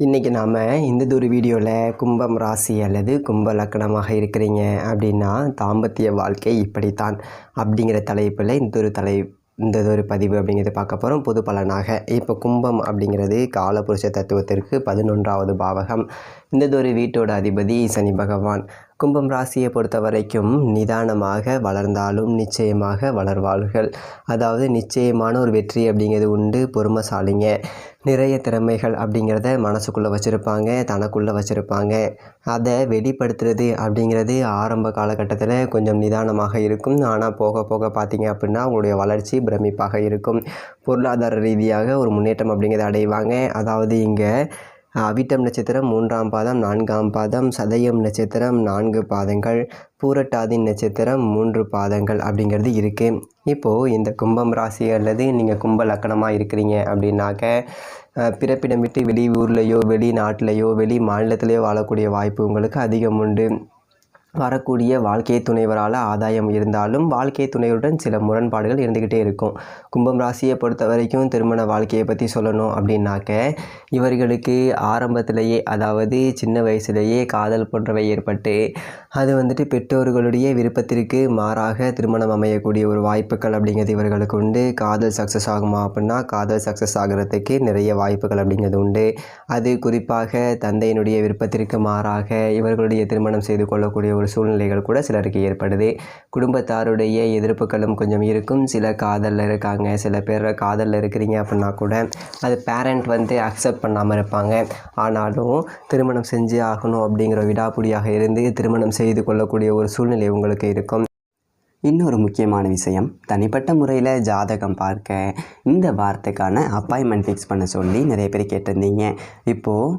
இன்றைக்கி நாம் இந்ததொரு வீடியோவில் கும்பம் ராசி அல்லது கும்ப லக்கணமாக இருக்கிறீங்க அப்படின்னா தாம்பத்திய வாழ்க்கை இப்படித்தான் அப்படிங்கிற தலைப்பில் இந்த ஒரு தலை இந்த ஒரு பதிவு அப்படிங்கிறது பார்க்க போகிறோம் பொது பலனாக இப்போ கும்பம் அப்படிங்கிறது காலபுருஷ தத்துவத்திற்கு பதினொன்றாவது பாவகம். இந்ததொரு வீட்டோட அதிபதி சனி பகவான். கும்பம் ராசியை பொறுத்த வரைக்கும் நிதானமாக வளர்ந்தாலும் நிச்சயமாக வளர்வார்கள். அதாவது நிச்சயமான ஒரு வெற்றி அப்படிங்கிறது உண்டு பொறுமைசாலிங்க. நிறைய திறமைகள் அப்படிங்கிறத மனசுக்குள்ளே வச்சுருப்பாங்க தனக்குள்ளே வச்சுருப்பாங்க. அதை வெளிப்படுத்துறது அப்படிங்கிறது ஆரம்ப காலகட்டத்தில் கொஞ்சம் நிதானமாக இருக்கும். ஆனால் போக போக பார்த்திங்க அப்படின்னா உங்களுடைய வளர்ச்சி பிரமிப்பாக இருக்கும். பொருளாதார ரீதியாக ஒரு முன்னேற்றம் அப்படிங்கிறத அடைவாங்க. அதாவது இங்கே அவிட்டம் நட்சத்திரம் மூன்றாம் பாதம் நான்காம் பாதம் சதயம் நட்சத்திரம் நான்கு பாதங்கள் பூரட்டாதி நட்சத்திரம் மூன்று பாதங்கள் அப்படிங்கிறது இருக்குது இப்போது இந்த கும்பம் ராசி அல்லது நீங்கள் கும்ப லக்கணமாக இருக்கிறீங்க அப்படின்னாக்க பிறப்பிடம் விட்டு வெளி ஊர்லேயோ வெளிநாட்டிலையோ வெளி மாநிலத்திலேயோ வாழக்கூடிய வாய்ப்பு உங்களுக்கு அதிகம் உண்டு. வரக்கூடிய வாழ்க்கை துணைவரால் ஆதாயம் இருந்தாலும் வாழ்க்கை துணையுடன் சில முரண்பாடுகள் இருந்துக்கிட்டே இருக்கும். கும்பம் ராசியை பொறுத்த வரைக்கும் திருமண வாழ்க்கையை பற்றி சொல்லணும் அப்படின்னாக்க இவர்களுக்கு ஆரம்பத்திலேயே அதாவது சின்ன வயசுலேயே காதல் போன்றவை ஏற்பட்டு அது வந்துட்டு பெற்றோர்களுடைய விருப்பத்திற்கு மாறாக திருமணம் அமையக்கூடிய ஒரு வாய்ப்புகள் அப்படிங்கிறது இவர்களுக்கு உண்டு. காதல் சக்ஸஸ் ஆகுமா அப்படின்னா காதல் சக்ஸஸ் ஆகிறதுக்கு நிறைய வாய்ப்புகள் அப்படிங்கிறது உண்டு. அது குறிப்பாக தந்தையினுடைய விருப்பத்திற்கு மாறாக இவர்களுடைய திருமணம் செய்து கொள்ளக்கூடிய ஒரு சூழ்நிலைகள் கூட சிலருக்கு ஏற்படுது. குடும்பத்தாருடைய எதிர்ப்புகளும் கொஞ்சம் இருக்கும். சில காதலில் இருக்காங்க. சில பேர் காதலில் இருக்கிறீங்க அப்படின்னா கூட அது பேரண்ட் வந்து அக்செப்ட் பண்ணாமல் இருப்பாங்க. ஆனாலும் திருமணம் செஞ்சு ஆகணும் அப்படிங்கிற விடாப்புடியாக இருந்து திருமணம் செய்து கொள்ளக்கூடிய ஒரு சூழ்நிலை உங்களுக்கு இருக்கும். இன்னொரு முக்கியமான விஷயம் தனிப்பட்ட முறையில் ஜாதகம் பார்க்க. இந்த வாரத்துக்கான அப்பாயின்மெண்ட் ஃபிக்ஸ் பண்ண சொல்லி நிறைய பேர் கேட்டிருந்தீங்க. இப்போது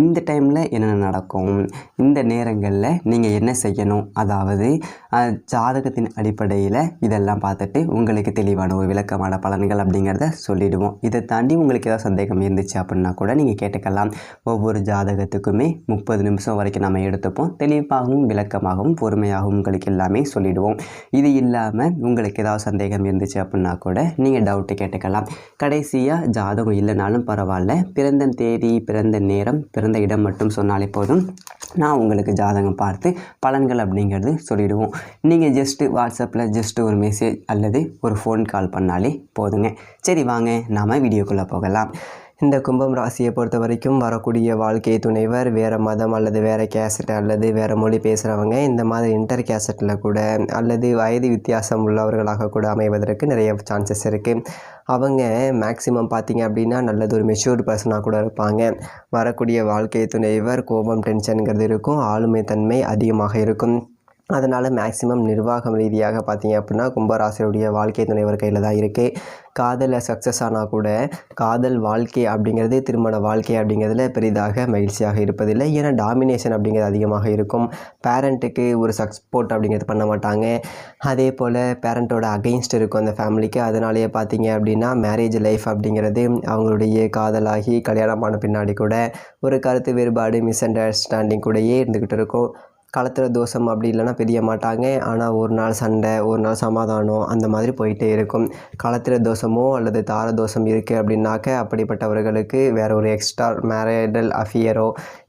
இந்த டைமில் என்னென்ன நடக்கும்? இந்த நேரங்களில் நீங்கள் என்ன செய்யணும்? அதாவது ஜாதகத்தின் அடிப்படையில் இதெல்லாம் பார்த்துட்டு உங்களுக்கு தெளிவான ஒரு விளக்கமான பலன்கள் அப்படிங்கிறத சொல்லிவிடுவோம் இதை தாண்டி உங்களுக்கு ஏதாவது சந்தேகம் இருந்துச்சு அப்படின்னா கூட நீங்கள் கேட்டுக்கலாம். ஒவ்வொரு ஜாதகத்துக்குமே முப்பது நிமிஷம் வரைக்கும் நம்ம எடுத்துப்போம். தெளிவாகவும் விளக்கமாகவும் பொறுமையாகவும் உங்களுக்கு எல்லாமே சொல்லிவிடுவோம் இது இல்லாமல் உங்களுக்கு ஏதாவது சந்தேகம் இருந்துச்சு அப்படின்னா கூட நீங்கள் டவுட்டு கேட்டுக்கலாம். கடைசியாக ஜாதகம் இல்லைனாலும் பரவாயில்ல. பிறந்த தேதி பிறந்த நேரம் பிறந்த இடம் மட்டும் சொன்னாலே போதும். நான் உங்களுக்கு ஜாதகம் பார்த்து பலன்கள் அப்படிங்கிறது சொல்லிவிடுவோம் நீங்கள் ஜஸ்ட்டு வாட்ஸ்அப்பில் ஜஸ்ட்டு ஒரு மெசேஜ் அல்லது ஒரு ஃபோன் கால் பண்ணாலே போதுங்க. சரி வாங்க நாம் வீடியோக்குள்ளே போகலாம். இந்த கும்பம் ராசியை பொறுத்த வரைக்கும் வரக்கூடிய வாழ்க்கை துணைவர் வேறு மதம் அல்லது வேறு கேசட் அல்லது வேறு மொழி பேசுகிறவங்க இந்த மாதிரி இன்டர் கேசட்டில் கூட அல்லது வயது வித்தியாசம் உள்ளவர்களாக கூட அமைவதற்கு நிறைய சான்சஸ் இருக்குது அவங்க மேக்ஸிமம் பார்த்தீங்க அப்படின்னா நல்லது ஒரு மெச்சூர்டு பர்சனாக கூட இருப்பாங்க. வரக்கூடிய வாழ்க்கை துணைவர் கோபம் டென்ஷனுங்கிறது இருக்கும். ஆளுமை தன்மை அதிகமாக இருக்கும். அதனால் மேக்ஸிமம் நிர்வாகம் ரீதியாக பார்த்தீங்க அப்படின்னா கும்பராசியுடைய வாழ்க்கை துணைவர் கையில் தான் இருக்குது காதலில் சக்ஸஸ் ஆனால் கூட காதல் வாழ்க்கை அப்படிங்கிறது திருமண வாழ்க்கை அப்படிங்கிறதுல பெரிதாக மகிழ்ச்சியாக இருப்பதில்லை. ஏன்னா டாமினேஷன் அப்படிங்கிறது அதிகமாக இருக்கும். பேரண்ட்டுக்கு ஒரு சப்போர்ட் அப்படிங்கிறது பண்ண மாட்டாங்க. அதே போல் பேரண்ட்டோட அகெயின்ஸ்ட் இருக்கும் அந்த ஃபேமிலிக்கு அதனாலேயே பார்த்தீங்க அப்படின்னா மேரேஜ் லைஃப் அப்படிங்கிறது அவங்களுடைய காதலாகி கல்யாணமான பின்னாடி கூட ஒரு கருத்து வேறுபாடு மிஸ் அண்டர்ஸ்டாண்டிங் கூடயே இருந்துக்கிட்டு இருக்கும். களத்தில் தோஷம் அப்படி இல்லைன்னா பிரிய மாட்டாங்க. ஆனால் ஒரு நாள் சண்டை ஒரு நாள் சமாதானம் அந்த மாதிரி போயிட்டே இருக்கும். களத்தில் தோஷமோ அல்லது தார தோஷம் இருக்குது அப்படின்னாக்க அப்படிப்பட்டவர்களுக்கு வேற ஒரு எக்ஸ்ட்ரா மேரிடல் அஃபியரோ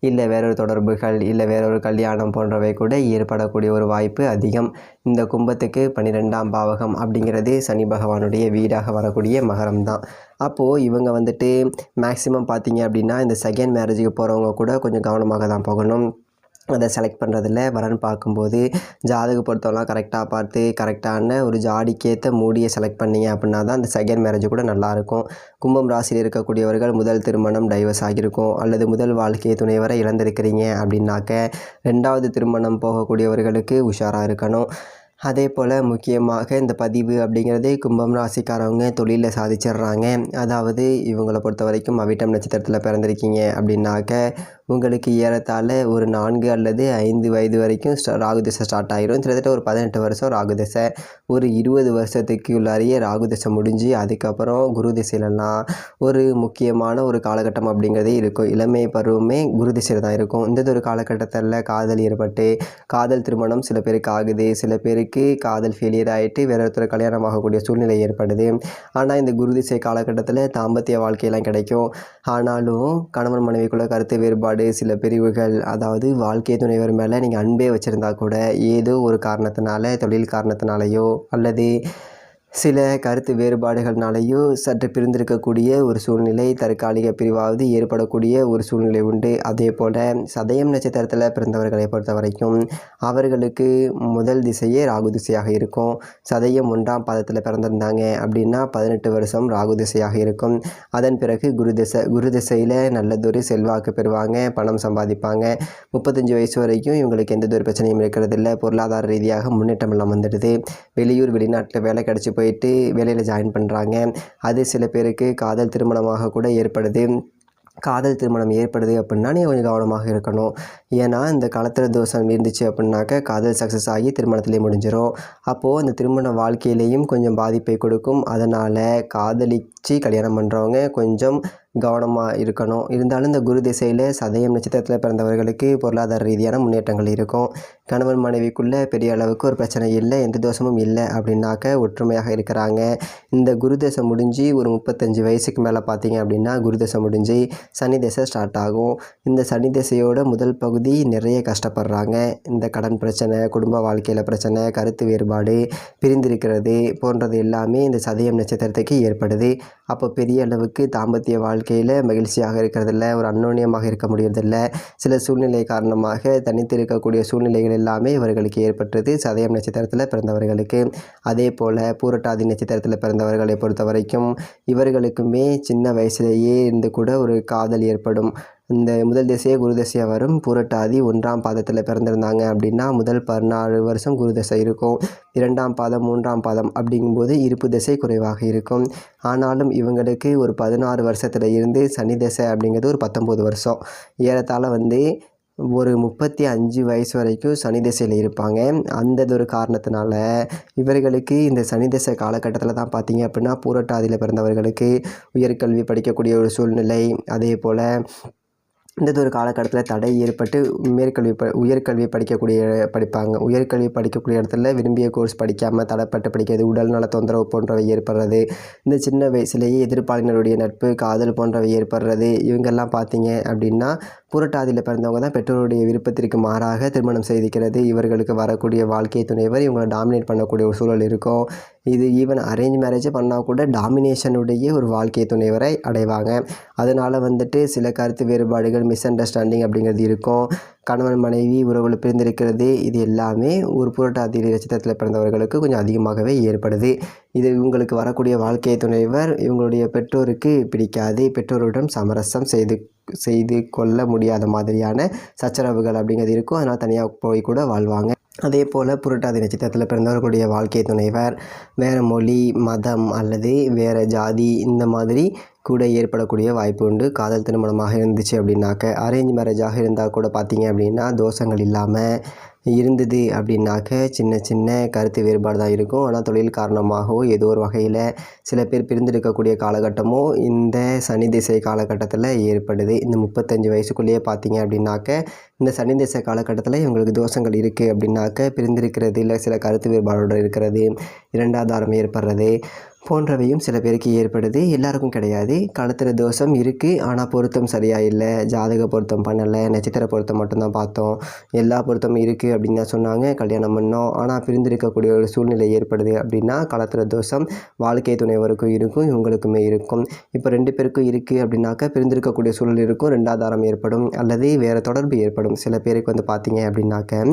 இல்லை வேறொரு தொடர்புகள் இல்லை வேறொரு கல்யாணம் போன்றவை கூட ஏற்படக்கூடிய ஒரு வாய்ப்பு அதிகம். இந்த கும்பத்துக்கு பன்னிரெண்டாம் பாவகம் அப்படிங்கிறது சனி பகவானுடைய வீடாக வரக்கூடிய மகரம் தான். அப்போது இவங்க வந்துட்டு மேக்ஸிமம் பார்த்தீங்க அப்படின்னா இந்த செகண்ட் மேரேஜுக்கு போகிறவங்க கூட கொஞ்சம் கவனமாக தான் போகணும். அதை செலக்ட் பண்ணுறதில்ல வரன் பார்க்கும்போது ஜாதக பொருத்தம்லாம் கரெக்டாக பார்த்து கரெக்டான ஒரு ஜாடிக்கேற்ற மூடியை செலக்ட் பண்ணீங்க அப்படின்னா தான் அந்த செகண்ட் மேரேஜ் கூட நல்லாயிருக்கும் கும்பம் ராசியில் இருக்கக்கூடியவர்கள் முதல் திருமணம் டைவர்ஸ் ஆகியிருக்கும். அல்லது முதல் வாழ்க்கை துணைவரை இழந்திருக்கிறீங்க அப்படின்னாக்க ரெண்டாவது திருமணம் போகக்கூடியவர்களுக்கு உஷாராக இருக்கணும். அதே போல் முக்கியமாக இந்த பதிவு அப்படிங்கிறது கும்பம் ராசிக்காரவங்க தொழிலில் சாதிச்சிடுறாங்க. அதாவது இவங்களை பொறுத்த வரைக்கும் அவிட்டம் நட்சத்திரத்தில் பிறந்திருக்கீங்க அப்படின்னாக்க உங்களுக்கு ஏறத்தாழ ஒரு நான்கு அல்லது ஐந்து வயது வரைக்கும் ஸ்ட ராகு ஸ்டார்ட் ஆகிரும் கிட்டத்தட்ட ஒரு பதினெட்டு வருஷம் ராகுதசை ஒரு இருபது வருஷத்துக்கு உள்ளாரியே ராகுதசை முடிஞ்சு அதுக்கப்புறம் குரு திசையிலலாம் ஒரு முக்கியமான ஒரு காலகட்டம் அப்படிங்கிறதே இருக்கும். இளமை பருவமே குரு திசையில் தான் இருக்கும். இந்த ஒரு காலகட்டத்தில் காதல் ஏற்பட்டு காதல் திருமணம் சில பேருக்கு ஆகுது. சில பேருக்கு காதல் ஃபெயிலியர் ஆகிட்டு வேற ஒருத்தர் கல்யாணம் ஆகக்கூடிய சூழ்நிலை ஏற்படுது. ஆனால் இந்த குரு திசை காலகட்டத்தில் தாம்பத்திய வாழ்க்கையெல்லாம் கிடைக்கும். ஆனாலும் கணவன் மனைவிக்குள்ள கருத்து வேறுபாடு சில பிரிவுகள் அதாவது வாழ்க்கை துணைவர் மேலே நீங்கள் அன்பே வச்சுருந்தா கூட ஏதோ ஒரு காரணத்தினால தொழில் காரணத்தினாலேயோ அல்லது சில கருத்து வேறுபாடுகள்னாலேயோ சற்று பிரிந்திருக்கக்கூடிய ஒரு சூழ்நிலை தற்காலிக பிரிவாவது ஏற்படக்கூடிய ஒரு சூழ்நிலை உண்டு. அதே போல் சதயம் நட்சத்திரத்தில் பிறந்தவர்களை பொறுத்த வரைக்கும் அவர்களுக்கு முதல் திசையே ராகு திசையாக இருக்கும். சதயம் ஒன்றாம் பாதத்தில் பிறந்திருந்தாங்க அப்படின்னா பதினெட்டு வருஷம் ராகு திசையாக இருக்கும். அதன் பிறகு குரு திசை குரு திசையில் நல்லதொரு செல்வாக்கு பெறுவாங்க பணம் சம்பாதிப்பாங்க. முப்பத்தஞ்சு வயசு வரைக்கும் இவங்களுக்கு எந்த ஒரு பிரச்சனையும் இருக்கிறதில்ல. பொருளாதார ரீதியாக முன்னேற்றம் எல்லாம் வந்துடுது. வெளியூர் வெளிநாட்டில் வேலை கிடச்சி போயிட்டு வேலையில் ஜாயின் பண்ணுறாங்க அது சில பேருக்கு காதல் திருமணமாக கூட ஏற்படுது. காதல் திருமணம் ஏற்படுது அப்படின்னா நீ கொஞ்சம் கவனமாக இருக்கணும். ஏன்னா இந்த கலத்திர தோஷம் இருந்துச்சு அப்படின்னாக்க காதல் சக்ஸஸ் ஆகி திருமணத்திலே முடிஞ்சிடும் அப்போது அந்த திருமண வாழ்க்கையிலையும் கொஞ்சம் பாதிப்பை கொடுக்கும். அதனால் காதலி வச்சு கல்யாணம் பண்ணுறவங்க கொஞ்சம் கவனமாக இருக்கணும். இருந்தாலும் இந்த குரு திசையில் சதயம் நட்சத்திரத்தில் பிறந்தவர்களுக்கு பொருளாதார ரீதியான முன்னேற்றங்கள் இருக்கும். கணவன் மனைவிக்குள்ளே பெரிய அளவுக்கு ஒரு பிரச்சனை இல்லை எந்த தோஷமும் இல்லை அப்படின்னாக்க ஒற்றுமையாக இருக்கிறாங்க. இந்த குரு தசை முடிஞ்சு ஒரு முப்பத்தஞ்சு வயசுக்கு மேலே பார்த்தீங்க அப்படின்னா குரு தசை முடிஞ்சு சனி தசை ஸ்டார்ட் ஆகும். இந்த சனி தசையோட முதல் பகுதி நிறைய கஷ்டப்படுறாங்க. இந்த கடன் பிரச்சனை குடும்ப வாழ்க்கையில் பிரச்சனை கருத்து வேறுபாடு பிரிந்திருக்கிறது போன்றது எல்லாமே இந்த சதயம் நட்சத்திரத்துக்கு ஏற்படுது. அப்போ பெரிய அளவுக்கு தாம்பத்திய வாழ்க்கையில் மகிழ்ச்சியாக இருக்கிறதில்ல ஒரு அன்னோன்யமாக இருக்க முடியறதில்ல. சில சூழ்நிலை காரணமாக தனித்து இருக்கக்கூடிய சூழ்நிலைகள் எல்லாமே இவர்களுக்கு ஏற்பட்டது சதயம் நட்சத்திரத்தில் பிறந்தவர்களுக்கு. அதே போல் பூரட்டாதி நட்சத்திரத்தில் பிறந்தவர்களை பொறுத்த வரைக்கும் இவர்களுக்குமே சின்ன வயசுலேயே இருந்து கூட ஒரு காதல் ஏற்படும். இந்த முதல் திசையே குரு தசையாக வரும். புரட்டாதி ஒன்றாம் பாதத்தில் பிறந்திருந்தாங்க அப்படின்னா முதல் பதினாறு வருஷம் குரு தசை இருக்கும். இரண்டாம் பாதம் மூன்றாம் பாதம் அப்படிங்கும்போது இருப்பு திசை குறைவாக இருக்கும். ஆனாலும் இவங்களுக்கு ஒரு பதினாறு வருஷத்தில் இருந்து சனி தசை அப்படிங்கிறது ஒரு பத்தொம்போது வருஷம். ஏறத்தாழ வந்து ஒரு முப்பத்தி அஞ்சு வயசு வரைக்கும் சனி திசையில் இருப்பாங்க. அந்த ஒரு காரணத்தினால இவர்களுக்கு இந்த சனி திசை காலகட்டத்தில் தான் பார்த்தீங்க அப்படின்னா பூரட்டாதியில் பிறந்தவர்களுக்கு உயர்கல்வி படிக்கக்கூடிய ஒரு சூழ்நிலை. அதே போல் இந்த ஒரு காலகட்டத்தில் தடை ஏற்பட்டு மேற்கல்வி ப உயர்கல்வி படிக்கக்கூடிய படிப்பாங்க. உயர்கல்வி படிக்கக்கூடிய இடத்துல விரும்பிய கோர்ஸ் படிக்காமல் தடைப்பட்டு படிக்கிறது உடல்நல தொந்தரவு போன்றவை ஏற்படுறது இந்த சின்ன வயசுலேயே எதிர்ப்பாளினருடைய நட்பு காதல் போன்றவை ஏற்படுறது இவங்கெல்லாம் பார்த்தீங்க அப்படின்னா புரட்டாதியில் பிறந்தவங்க தான் பெற்றோருடைய விருப்பத்திற்கு மாறாக திருமணம் செய்திக்கிறது இவர்களுக்கு வரக்கூடிய வாழ்க்கை துணைவர் இவங்களை டாமினேட் பண்ணக்கூடிய ஒரு சூழல் இருக்கும். இது ஈவன் அரேஞ்ச் மேரேஜ் பண்ணால் கூட டாமினேஷனுடைய ஒரு வாழ்க்கை துணைவரை அடைவாங்க. அதனால் வந்துட்டு சில கருத்து வேறுபாடுகள் மிஸ் அண்டர்ஸ்டாண்டிங் அப்படிங்கிறது இருக்கும். கணவன் மனைவி உறவுகள் பிரிந்திருக்கிறது. இது எல்லாமே ஒரு புரட்டாதி நட்சத்திரத்தில் பிறந்தவர்களுக்கு கொஞ்சம் அதிகமாகவே ஏற்படுது. இது இவங்களுக்கு வரக்கூடிய வாழ்க்கை துணைவர் இவங்களுடைய பெற்றோருக்கு பிடிக்காது. பெற்றோருடன் சமரசம் செய்து செய்து கொள்ள முடியாத மாதிரியான சச்சரவுகள் அப்படிங்கிறது இருக்கும். அதனால் தனியாக போய் கூட வாழ்வாங்க. அதே போல் புரட்டாதி நட்சத்திரத்தில் பிறந்தவர்களுடைய வாழ்க்கை துணைவர் வேறு மொழி மதம் அல்லது வேறு ஜாதி இந்த மாதிரி கூட ஏற்படக்கூடிய வாய்ப்பு உண்டு. காதல் திருமணமாக இருந்துச்சு அப்படின்னாக்க அரேஞ்ச் மேரேஜாக இருந்தால் கூட பார்த்தீங்க அப்படின்னா தோஷங்கள் இல்லாமல் இருந்தது அப்படின்னாக்க சின்ன சின்ன கருத்து வேறுபாடு தான் இருக்கும். ஆனால் தொழில் காரணமாகவோ ஏதோ ஒரு வகையில் சில பேர் பிரிந்திருக்கக்கூடிய காலகட்டமோ இந்த சனி திசை காலகட்டத்தில் ஏற்படுது. இந்த முப்பத்தஞ்சு வயசுக்குள்ளேயே பார்த்தீங்க அப்படின்னாக்க இந்த சனி திசை காலகட்டத்தில் இவங்களுக்கு தோஷங்கள் இருக்குது அப்படின்னாக்க பிரிந்திருக்கிறது இல்லை சில கருத்து வேறுபாடோடு இருக்கிறது இரண்டாதாரம் ஏற்படுறது போன்றவையும் சில பேருக்கு ஏற்படுது. எல்லாருக்கும் கிடையாது. களத்திர தோஷம் இருக்குது ஆனால் பொருத்தம் சரியாக இல்லை. ஜாதக பொருத்தம் பண்ணலை. நட்சத்திர பொருத்தம் மட்டும்தான் பார்த்தோம். எல்லா பொருத்தமும் இருக்குது அப்படின்னு தான் சொன்னாங்க. கல்யாணம் பண்ணோம். ஆனால் பிரிந்திருக்கக்கூடிய ஒரு சூழ்நிலை ஏற்படுது அப்படின்னா களத்திர தோஷம் வாழ்க்கை துணைவருக்கும் இருக்கும். இவங்களுக்குமே இருக்கும். இப்போ ரெண்டு பேருக்கும் இருக்குது அப்படின்னாக்கா பிரிந்திருக்கக்கூடிய சூழல் இருக்கும். ரெண்டாதாரம் ஏற்படும். அல்லது வேறு தொடர்பு ஏற்படும். சில பேருக்கு வந்து பார்த்தீங்க அப்படின்னாக்க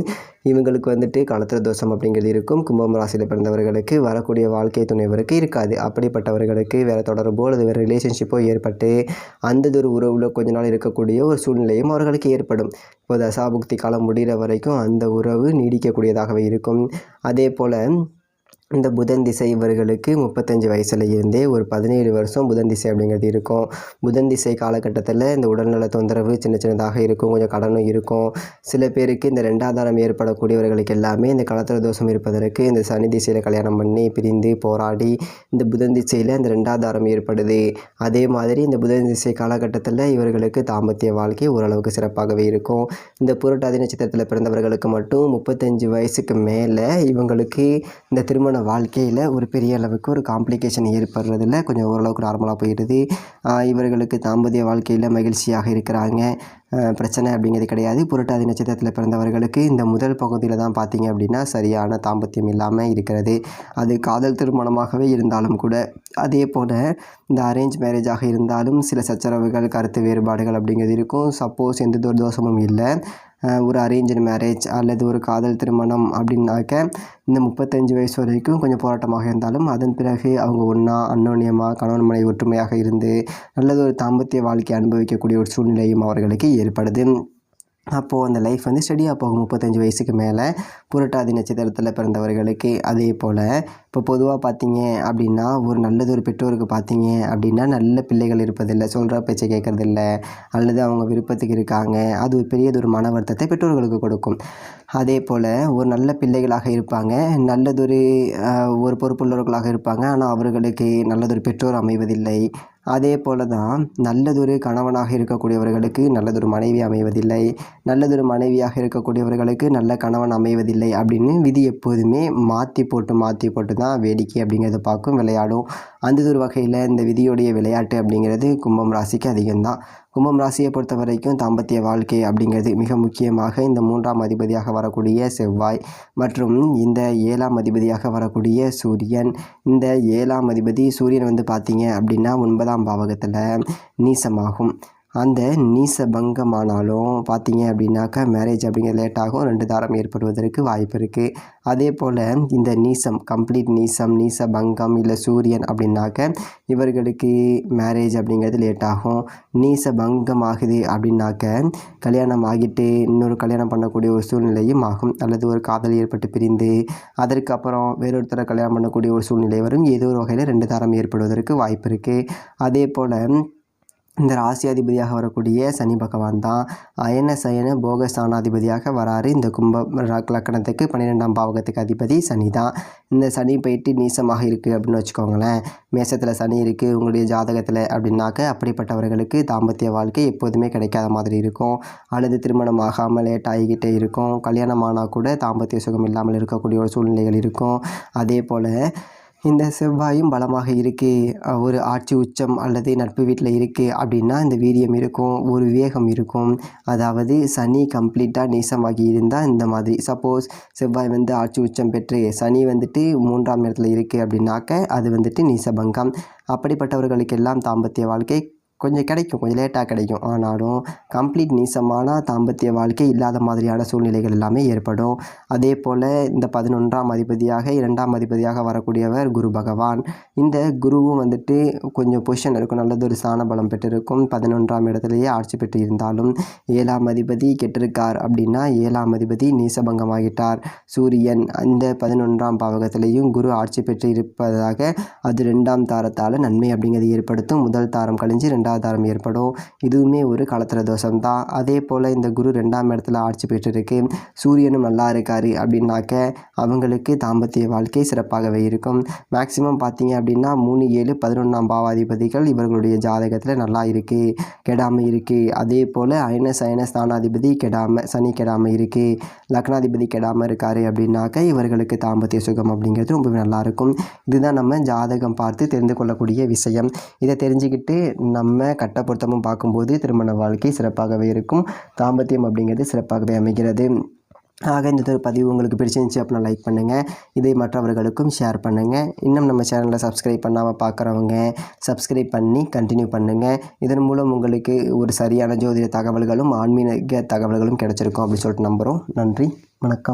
இவங்களுக்கு வந்துட்டு களத்திர தோஷம் அப்படிங்கிறது இருக்கும். கும்பம் ராசியில் பிறந்தவர்களுக்கு வரக்கூடிய வாழ்க்கை துணைவருக்கு இருக்காது. அப்படிப்பட்டவர்களுக்கு வேறு தொடர்போ அல்லது வேறு ரிலேஷன்ஷிப்போ ஏற்பட்டு அந்த ஒரு உறவில் கொஞ்ச நாள் இருக்கக்கூடிய ஒரு சூழ்நிலையும் அவர்களுக்கு ஏற்படும். இப்போ தசாபுக்தி காலம் முடிகிற வரைக்கும் அந்த உறவு நீடிக்கக்கூடியதாகவே இருக்கும். அதே போல் இந்த புதன் திசை இவர்களுக்கு முப்பத்தஞ்சு வயசுல இருந்தே ஒரு பதினேழு வருஷம் புதன் திசை அப்படிங்கிறது இருக்கும். புதன் திசை காலகட்டத்தில் இந்த உடல்நல தொந்தரவு சின்ன சின்னதாக இருக்கும் கொஞ்சம் கடனும் இருக்கும். சில பேருக்கு இந்த ரெண்டாதாரம் ஏற்படக்கூடியவர்களுக்கு எல்லாமே இந்த களத்திர தோஷம் இருப்பதற்கு இந்த சனி திசையில் கல்யாணம் பண்ணி பிரிந்து போராடி இந்த புதன் திசையில் இந்த ரெண்டாதாரம் ஏற்படுது. அதே மாதிரி இந்த புதன் திசை காலகட்டத்தில் இவர்களுக்கு தாம்பத்திய வாழ்க்கை ஓரளவுக்கு சிறப்பாகவே இருக்கும். இந்த புரட்டாதி நட்சத்திரத்தில் பிறந்தவர்களுக்கு மட்டும் முப்பத்தஞ்சு வயசுக்கு மேலே இவங்களுக்கு இந்த திருமண வாழ்க்கையில் ஒரு பெரிய அளவுக்கு ஒரு காம்ப்ளிகேஷன் ஏற்படுறதில்ல கொஞ்சம் ஓரளவுக்கு நார்மலாக போயிடுது. இவர்களுக்கு தாம்பத்திய வாழ்க்கையில் மகிழ்ச்சியாக இருக்கிறாங்க. பிரச்சனை அப்படிங்கிறது கிடையாது. புரட்டாதி நட்சத்திரத்தில் பிறந்தவர்களுக்கு இந்த முதல் பகுதியில் தான் பார்த்தீங்க அப்படின்னா சரியான தாம்பத்தியம் இல்லாமல் இருக்கிறது. அது காதல் திருமணமாகவே இருந்தாலும் கூட அதே போல் இந்த அரேஞ்ச் மேரேஜாக இருந்தாலும் சில சச்சரவுகள் கருத்து வேறுபாடுகள் அப்படிங்கிறது இருக்கும். சப்போஸ் எந்த ஒரு தோஷமும் இல்லை. ஒரு அரேஞ்சு மேரேஜ் அல்லது ஒரு காதல் திருமணம் அப்படின்னாக்க இந்த முப்பத்தஞ்சு வயசு வரைக்கும் கொஞ்சம் போராட்டமாக இருந்தாலும் அதன் பிறகு அவங்க ஒன்றா அன்னோன்யமாக கணவன் மனை ஒற்றுமையாக இருந்து நல்லது ஒரு தாம்பத்திய வாழ்க்கையை அனுபவிக்கக்கூடிய ஒரு சூழ்நிலையும் அவர்களுக்கு ஏற்படுது. அப்போது அந்த லைஃப் வந்து ஸ்டடியாக போகும். முப்பத்தஞ்சு வயசுக்கு மேலே புரட்டாதி நட்சத்திரத்தில் பிறந்தவர்களுக்கு. அதே போல் இப்போ பொதுவாக பார்த்தீங்க அப்படின்னா ஒரு நல்லது ஒரு பெற்றோருக்கு பார்த்தீங்க அப்படின்னா நல்ல பிள்ளைகள் இருப்பதில்லை சொல்கிற பேச்சை கேட்கறதில்ல அல்லது அவங்க விருப்பத்துக்கு இருக்காங்க அது ஒரு பெரியதொரு மன வருத்தத்தை பெற்றோர்களுக்கு கொடுக்கும். அதே போல் ஒரு நல்ல பிள்ளைகளாக இருப்பாங்க நல்லதொரு ஒரு பொறுப்புள்ளவர்களாக இருப்பாங்க ஆனால் அவர்களுக்கு நல்லதொரு பெற்றோர் அமைவதில்லை. அதே போல தான் நல்லதொரு கணவனாக இருக்கக்கூடியவர்களுக்கு நல்லதொரு மனைவி அமைவதில்லை. நல்லதொரு மனைவியாக இருக்கக்கூடியவர்களுக்கு நல்ல கணவன் அமைவதில்லை அப்படின்னு விதி எப்போதுமே மாற்றி போட்டு மாற்றி போட்டு தான் வேடிக்கை அப்படிங்கிறத பார்க்கும் விளையாடும். அந்த ஒரு வகையில் இந்த விதியுடைய விளையாட்டு அப்படிங்கிறது கும்பம் ராசிக்கு அதிகம்தான். கும்பம் ராசியை பொறுத்த வரைக்கும் தாம்பத்திய வாழ்க்கை அப்படிங்கிறது மிக முக்கியமாக இந்த மூன்றாம் அதிபதியாக வரக்கூடிய செவ்வாய் மற்றும் இந்த ஏழாம் அதிபதியாக வரக்கூடிய சூரியன். இந்த ஏழாம் அதிபதி சூரியன் வந்து பார்த்தீங்க அப்படின்னா ஒன்பதாம் பாவகத்தில் நீசமாகும். அந்த நீச பங்கமானாலும் பார்த்தீங்க அப்படின்னாக்கா மேரேஜ் அப்படிங்கிறது லேட் ஆகும். ரெண்டு தாரம் ஏற்படுவதற்கு வாய்ப்பு இருக்குது அதே போல் இந்த நீசம் கம்ப்ளீட் நீசம் நீச பங்கம் இல்லை சூரியன் அப்படின்னாக்க இவர்களுக்கு மேரேஜ் அப்படிங்கிறது லேட் ஆகும். நீச பங்கம் ஆகுது அப்படின்னாக்க கல்யாணம் ஆகிட்டு இன்னொரு கல்யாணம் பண்ணக்கூடிய ஒரு சூழ்நிலையும் ஆகும். அல்லது ஒரு காதல் ஏற்பட்டு பிரிந்து அதற்கப்புறம் வேறொருத்தரை கல்யாணம் பண்ணக்கூடிய ஒரு சூழ்நிலை வரும். ஏதோ ஒரு வகையில் ரெண்டு தாரம் ஏற்படுவதற்கு வாய்ப்பு இருக்குது அதே போல் இந்த ராசியாதிபதியாக வரக்கூடிய சனி பகவான் தான் அயன சயன போக ஸ்தானாதிபதியாக வராரு. இந்த கும்ப ர- லக்கணத்துக்கு பன்னிரெண்டாம் பாவகத்துக்கு அதிபதி சனி தான். இந்த சனி போயிட்டு நீசமாக இருக்குது அப்படின்னு வச்சுக்கோங்களேன். மேசத்தில் சனி இருக்குது உங்களுடைய ஜாதகத்தில் அப்படின்னாக்க அப்படிப்பட்டவர்களுக்கு தாம்பத்திய வாழ்க்கை எப்போதுமே கிடைக்காத மாதிரி இருக்கும். அல்லது திருமணம் ஆகாமல் லேட் ஆகிக்கிட்டே இருக்கும். கல்யாணம் ஆனால் கூட தாம்பத்திய சுகம் இல்லாமல் இருக்கக்கூடிய ஒரு சூழ்நிலைகள் இருக்கும். அதே போல் இந்த செவ்வாயும் பலமாக இருக்குது ஒரு ஆட்சி உச்சம் அல்லது நட்பு வீட்டில் இருக்குது அப்படின்னா இந்த வீரியம் இருக்கும் ஒரு வேகம் இருக்கும். அதாவது சனி கம்ப்ளீட்டாக நீசமாகி இருந்தால் இந்த மாதிரி. சப்போஸ் செவ்வாய் வந்து ஆட்சி உச்சம் பெற்று சனி வந்துட்டு மூன்றாம் இடத்துல இருக்குது அப்படின்னாக்க அது வந்துட்டு நீசபங்கம். அப்படிப்பட்டவர்களுக்கெல்லாம் தாம்பத்திய வாழ்க்கை கொஞ்சம் கிடைக்கும் கொஞ்சம் லேட்டாக கிடைக்கும். ஆனாலும் கம்ப்ளீட் நீசமான தாம்பத்திய வாழ்க்கை இல்லாத மாதிரியான சூழ்நிலைகள் எல்லாமே ஏற்படும். அதே போல் இந்த பதினொன்றாம் அதிபதியாக இரண்டாம் அதிபதியாக வரக்கூடியவர் குரு பகவான். இந்த குருவும் வந்துட்டு கொஞ்சம் பொசிஷன் இருக்கும் நல்லதொரு ஸ்தான பலம் பெற்றிருக்கும். பதினொன்றாம் இடத்துலையே ஆட்சி பெற்று இருந்தாலும் ஏழாம் அதிபதி கெட்டிருக்கார் அப்படின்னா ஏழாம் அதிபதி நீசபங்கமாகிட்டார். சூரியன் அந்த பதினொன்றாம் பாவகத்திலையும் குரு ஆட்சி பெற்று இருப்பதாக அது ரெண்டாம் தாரத்தால் நன்மை அப்படிங்கிறது ஏற்படுத்தும். முதல் தாரம் கழிஞ்சு ரெண்டு ரெண்டாதாரம் ஏற்படும். இதுவுமே ஒரு களத்திர தோஷம் தான் அதே போல் இந்த குரு ரெண்டாம் இடத்துல ஆட்சி பெற்றிருக்கு. சூரியனும் நல்லா இருக்காரு அப்படின்னாக்க அவங்களுக்கு தாம்பத்திய வாழ்க்கை சிறப்பாகவே இருக்கும். மேக்சிமம் பார்த்தீங்க அப்படின்னா மூணு ஏழு பதினொன்றாம் பாவாதிபதிகள் இவர்களுடைய ஜாதகத்தில் நல்லா இருக்குது கெடாமல் இருக்குது அதே போல் அயன சயன ஸ்தானாதிபதி கெடாமல் சனி கெடாமல் இருக்குது லக்னாதிபதி கெடாமல் இருக்காரு அப்படின்னாக்க இவர்களுக்கு தாம்பத்திய சுகம் அப்படிங்கிறது ரொம்பவே நல்லாயிருக்கும் இதுதான் நம்ம ஜாதகம் பார்த்து தெரிந்து கொள்ளக்கூடிய விஷயம். இதை தெரிஞ்சுக்கிட்டு நம்ம கட்ட கட்டப்பொருத்தமும் பார்க்கும்போது திருமண வாழ்க்கை சிறப்பாகவே இருக்கும். தாம்பத்தியம் அப்படிங்கிறது சிறப்பாகவே அமைகிறது. ஆக இந்த ஒரு பதிவு உங்களுக்கு பிடிச்சிருந்துச்சி அப்படின்னா லைக் பண்ணுங்கள் இதை மற்றவர்களுக்கும் ஷேர் பண்ணுங்கள் இன்னும் நம்ம சேனலில் சப்ஸ்கிரைப் பண்ணாமல் பார்க்குறவங்க சப்ஸ்கிரைப் பண்ணி கண்டினியூ பண்ணுங்கள் இதன் மூலம் உங்களுக்கு ஒரு சரியான ஜோதிட தகவல்களும் ஆன்மீக தகவல்களும் கிடச்சிருக்கும் அப்படின்னு சொல்லிட்டு நம்புகிறோம் நன்றி. வணக்கம்.